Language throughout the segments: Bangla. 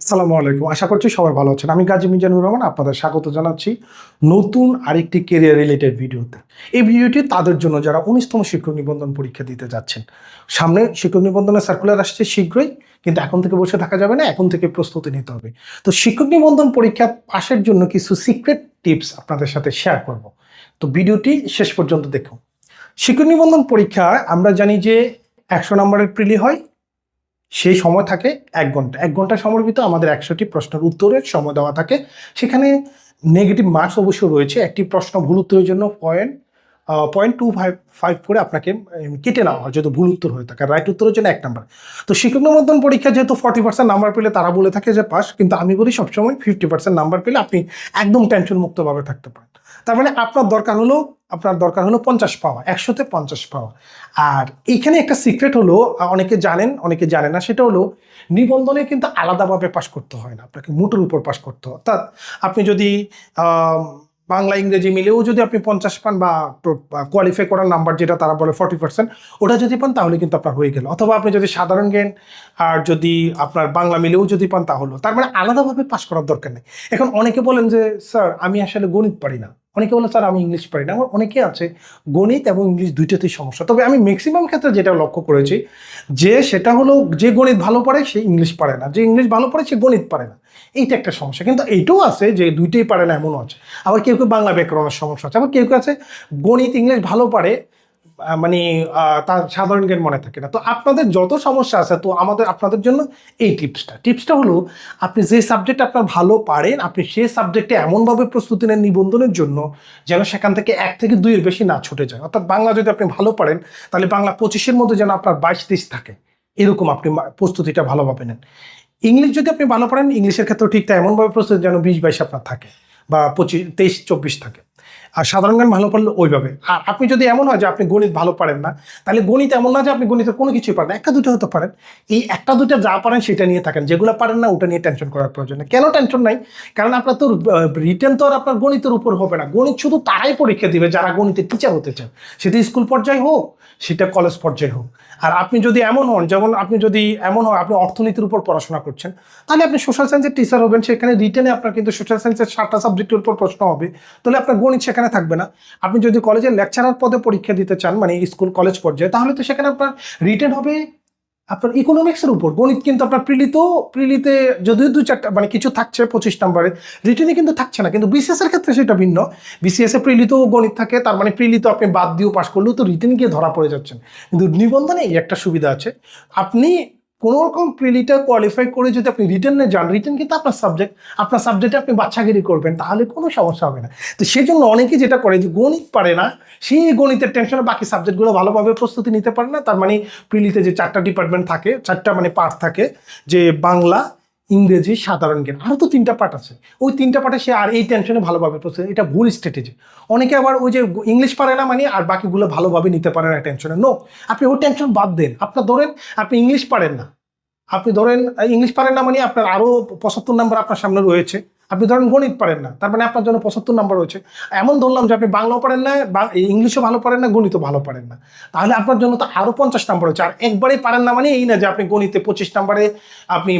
আসসালামু আলাইকুম। আশা করছি সবাই ভালো আছেন। আমি গাজী মিজানুর রহমান, আপনাদের স্বাগত জানাচ্ছি নতুন আরেকটি কেরিয়ার রিলেটেড ভিডিওতে। এই ভিডিওটি তাদের জন্য যারা উনিশতম শিক্ষক নিবন্ধন পরীক্ষা দিতে যাচ্ছেন, সামনে শিক্ষক নিবন্ধনের সার্কুলার আসছে শীঘ্রই, কিন্তু এখন থেকে বসে থাকা যাবে না, এখন থেকে প্রস্তুতি নিতে হবে। তো শিক্ষক নিবন্ধন পরীক্ষা পাশের জন্য কিছু সিক্রেট টিপস আপনাদের সাথে শেয়ার করব। তো ভিডিওটি শেষ পর্যন্ত দেখুন। শিক্ষক নিবন্ধন পরীক্ষা আমরা জানি যে একশো নম্বরের প্রিলি হয় সেই সময় থাকে এক ঘণ্টা। এক ঘণ্টা সময়ের ভিতরে আমাদের একশোটি প্রশ্নের উত্তরের সময় দেওয়া থাকে। সেখানে নেগেটিভ মার্কস অবশ্য রয়েছে। একটি প্রশ্ন ভুল উত্তরের জন্য point point two five five করে আপনাকে কেটে নেওয়া হয় যদি ভুল উত্তর হয়ে থাকে। রাইট উত্তরের জন্য এক নাম্বার তো শিক্ষক নিবন্ধন পরীক্ষা যেহেতু ফর্টি পার্সেন্ট নাম্বার পেলে তারা বলে থাকে যে পাস কিন্তু আমি বলি সবসময় ফিফটি পার্সেন্ট নাম্বার পেলে আপনি একদম টেনশন মুক্তভাবে থাকতে পারেন। তার মানে আপনার দরকার হলো, আপনার দরকার হলো পঞ্চাশ পাওয়া, একশোতে পঞ্চাশ পাওয়া। আর এইখানে একটা সিক্রেট হলো অনেকে জানেন, অনেকে জানে না, সেটা হলো নিবন্ধনে কিন্তু আলাদাভাবে পাশ করতে হয় না, আপনাকে মোটের উপর পাশ করতে হয়। অর্থাৎ আপনি যদি বাংলা, ইংরেজি মিলেও যদি আপনি পঞ্চাশ পান বা কোয়ালিফাই করার নাম্বার যেটা তারা বলে ফর্টি পার্সেন্ট ওটা যদি পান তাহলে কিন্তু আপনার হয়ে গেল। অথবা আপনি যদি সাধারণ জ্ঞান আর যদি আপনার বাংলা মিলেও যদি পান তাহলে। তার মানে আলাদাভাবে পাশ করার দরকার নেই। এখন অনেকে বলেন যে, স্যার, আমি আসলে গণিত পারি না। অনেকে বলে, স্যার, আমি ইংলিশ পারি না। আমার অনেকে আছে, গণিত এবং ইংলিশ দুইটাতেই সমস্যা। তবে আমি ম্যাক্সিমাম ক্ষেত্রে যেটা লক্ষ্য করেছি, যে সেটা হলো, যে গণিত ভালো পারে সে ইংলিশ পারে না। যে ইংলিশ ভালো পারে সে গণিত পারে না। এইটা একটা সমস্যা। কিন্তু এইটাও আছে যে দুইটাই পারে না, এমনও আছে। আবার কেউ কেউ বাংলা ব্যাকরণের সমস্যা আছে। আবার কেউ কেউ আছে, গণিত, ইংলিশ ভালো পারে মানে তার সাধারণ জ্ঞান মনে থাকে না। তো আপনাদের যত সমস্যা আছে, তো আমাদের, আপনাদের জন্য এই টিপসটা। টিপসটা হলো, আপনি যে সাবজেক্ট আপনার ভালো পারেন, আপনি সেই সাবজেক্টে এমনভাবে প্রস্তুতি নেন নিবন্ধনের জন্য, যেন সেখান থেকে এক থেকে দুইয়ের বেশি না ছুটে যায়। অর্থাৎ বাংলা যদি আপনি ভালো পারেন, তাহলে বাংলা পঁচিশের মধ্যে যেন আপনার বাইশ, তেইশ থাকে। এরকম আপনি প্রস্তুতিটা ভালোভাবে নেন। ইংলিশ যদি আপনি ভালো পারেন, ইংলিশের ক্ষেত্রে ঠিক এমনভাবে প্রস্তুতি যেন বিশ, বাইশ আপনার থাকে, বা পঁচিশ, তেইশ, চব্বিশ থাকে। আর সাধারণ জ্ঞান ভালো পারলে ওইভাবে। আর আপনি যদি এমন হয় যে আপনি গণিত ভালো পারেন না, তাহলে গণিত এমন না যে আপনি গণিতের কোনো কিছুই পারেন। একটা দুটো হতে পারেন। এই একটা দুটো যা পারেন সেটা নিয়ে থাকেন, যেগুলো পারেন না ওটা নিয়ে টেনশন করার প্রয়োজন কেন টেনশন নাই? কারণ আপনার তো রিটেন তো আর আপনার গণিতের উপর হবে না। গণিত শুধু তারাই পরীক্ষা দিবে যারা গণিতের টিচার হতে চান সেটা স্কুল পর্যায়ে হোক, সেটা কলেজ পর্যায়ে হোক। আর আপনি যদি এমন হন, যেমন আপনি যদি এমন হয় আপনি অর্থনীতির উপর পড়াশোনা করছেন, তাহলে আপনি সোশ্যাল সায়েন্সের টিচার হবেন। সেখানে রিটেনে আপনার কিন্তু সোশ্যাল সায়েন্সের সাতটা সাবজেক্টের উপর প্রশ্ন হবে। তাহলে আপনার গণিত সেখানে থাকবে না। আপনি যদি কলেজের লেকচারার পদে পরীক্ষা দিতে চান মানে স্কুল কলেজ পর্যায়ে, তাহলে তো সেখানে আপনার রিটেন হবে আপনার ইকোনমিক্সের উপর। গণিত কিন্তু আপনার প্রিলিত, প্রিলিতে যদিও দু চারটা মানে কিছু থাকছে পঁচিশ নম্বরে রিটেনে কিন্তু থাকছে না। কিন্তু বিসিএস এর ক্ষেত্রে সেটা ভিন্ন। বিসিএস প্রিলিতেও গণিত থাকে, তার মানে প্রিলিত আপনি বাদ দিয়েও পাশ করলেও তো রিটেন গিয়ে ধরা পড়ে যাচ্ছেন। কিন্তু নিবন্ধনে এই একটা সুবিধা আছে। আপনি কোনো রকম প্রিলিটা কোয়ালিফাই করে যদি আপনি রিটার্নে যান রিটার্ন কিন্তু আপনার সাবজেক্ট আপনার সাবজেক্টে আপনি বাচ্চাগিরি করবেন, তাহলে কোনো সমস্যা হবে না। তো সেই জন্য অনেকে যেটা করে যে গণিত পারে না সেই গণিতের টেনশনে বাকি সাবজেক্টগুলো ভালোভাবে প্রস্তুতি নিতে পারে না। তার মানে প্রিলিতে যে চারটা ডিপার্টমেন্ট থাকে, চারটা মানে পার্ট থাকে, যে বাংলা ইংরেজি সাধারণ জ্ঞান। আরও তো তিনটা পার্ট আছে। ওই তিনটা পার্টে সে আর এই টেনশনে ভালোভাবে প্রস্তুত এটা ভুল স্ট্র্যাটেজি অনেকে আবার ওই যে ইংলিশ পারে না মানে আর বাকিগুলো ভালোভাবে নিতে পারে না টেনশনে নো আপনি ওই টেনশন বাদ দেন। আপনার ধরেন আপনি ইংলিশ পারেন না। আপনি ধরেন, ইংলিশ পারেন না মানে আপনার আরও পঁচাত্তর নাম্বার আপনার সামনে রয়েছে। আপনি ধরেন গণিত পারেন না, তার মানে আপনার জন্য পঁচাত্তর নাম্বার রয়েছে। এমন ধরলাম যে আপনি বাংলাও পারেন না ইংলিশও ভালো পারেন না, গণিতও ভালো পারেন না। তাহলে আপনার জন্য তো আরও পঞ্চাশ নাম্বার হচ্ছে আর একবারেই পারেন না মানে এই না যে আপনি গণিতে পঁচিশ নাম্বারে আপনি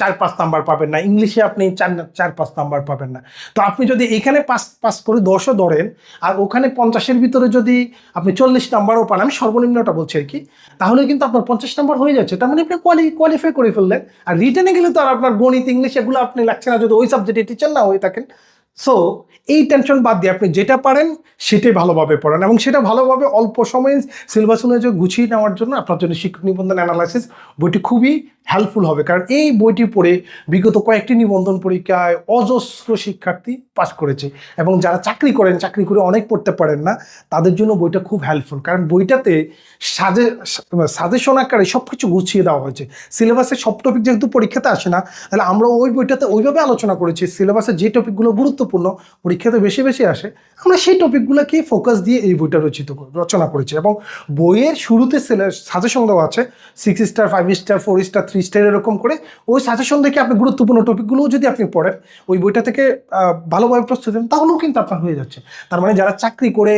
চার পাঁচ নাম্বার পাবেন না, ইংলিশে আপনি চার চার পাঁচ নাম্বার পাবেন না। তো আপনি যদি এখানে পাস পাস করে দশও ধরেন, আর ওখানে পঞ্চাশের ভিতরে যদি আপনি চল্লিশ নাম্বারও পান, আমি সর্বনিম্নটা বলছি আর কি, তাহলে কিন্তু আপনার পঞ্চাশ নাম্বার হয়ে যাচ্ছে। তার মানে আপনি কোয়ালি কোয়ালিফাই করে ফেললেন। আর রিটার্নে গেলে তো আর আপনার গণিত, ইংলিশ এগুলো আপনি লাগছে না, যদি ওই টিচার না হয়ে থাকেন সো এই টেনশন বাদ দিয়ে আপনি যেটা পারেন, সেটাই ভালোভাবে পড়েন এবং সেটা ভালোভাবে অল্প সময়ে সিলেবাস অনুযায়ী গুছিয়ে নেওয়ার জন্য আপনার জন্য শিক্ষক নিবন্ধন অ্যানালাইসিস বইটি খুবই হেল্পফুল হবে। কারণ এই বইটি পড়ে বিগত কয়েকটি নিবন্ধন পরীক্ষায় অজস্র শিক্ষার্থী পাস করেছে এবং যারা চাকরি করেন, চাকরি করে অনেক পড়তে পারেন না, তাদের জন্য বইটা খুব হেল্পফুল কারণ বইটাতে সাজে সাজেশন আকারে সব কিছু গুছিয়ে দেওয়া হয়েছে। সিলেবাসে সব টপিক যেহেতু পরীক্ষাতে আসে না, তাহলে আমরা ওই বইটাতে ওইভাবে আলোচনা করেছি। সিলেবাসে যে টপিকগুলো গুরুত্বপূর্ণ গুরুত্বপূর্ণ পরীক্ষাতে বেশি বেশি আসে, আমরা সেই টপিকগুলোকে ফোকাস দিয়ে এই বইটা রচিত রচনা করেছি এবং বইয়ের শুরুতে সাজেশন দেওয়া আছে six star five star four star three star এরকম করে, ওই সাজেশন দেখে আপনি গুরুত্বপূর্ণ টপিকগুলোও যদি আপনি পড়েন, ওই বইটা থেকে ভালোভাবে প্রস্তুতি নেন তাহলেও কিন্তু আপনার হয়ে যাচ্ছে। তার মানে যারা চাকরি করে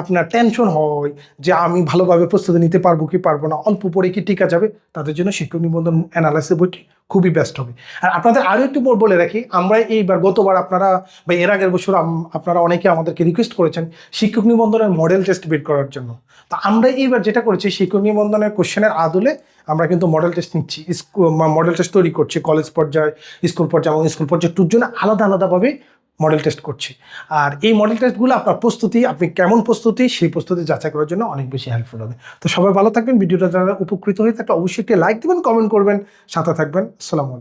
আপনার টেনশন হয় যে আমি ভালোভাবে প্রস্তুতি নিতে পারব কি পারব না, অল্প পড়ে কি টিকা যাবে, তাদের জন্য শিক্ষক নিবন্ধন অ্যানালাইসিস বইটি খুবই বেস্ট হবে। আর আপনাদের আরও একটু বলে রাখি, আমরা এইবার গতবার আপনারা বা এর আগের বছর আপনারা অনেকে আমাদেরকে রিকোয়েস্ট করেছেন শিক্ষক নিবন্ধনের মডেল টেস্ট বের করার জন্য। তো আমরা এইবার যেটা করেছি, শিক্ষক নিবন্ধনের কোশ্চেনের আদলে আমরা কিন্তু মডেল টেস্ট নিচ্ছি। মডেল টেস্ট তৈরি করছি। কলেজ পর্যায়ে স্কুল পর্যায়ে এবং স্কুল পর্যায়ে টুর জন্য আলাদা আলাদাভাবে মডেল টেস্ট করছি। আর এই মডেল টেস্টগুলো আপনার প্রস্তুতি, আপনি কেমন প্রস্তুতি, সেই প্রস্তুতি যাচাই করার জন্য অনেক বেশি হেল্পফুল হবে। তো সবাই ভালো থাকবেন, ভিডিওটা যারা উপকৃত হয়ে থাকলে অবশ্যই একটি লাইক দেবেন কমেন্ট করবেন, সাথে থাকবেন। আসসালামু আলাইকুম।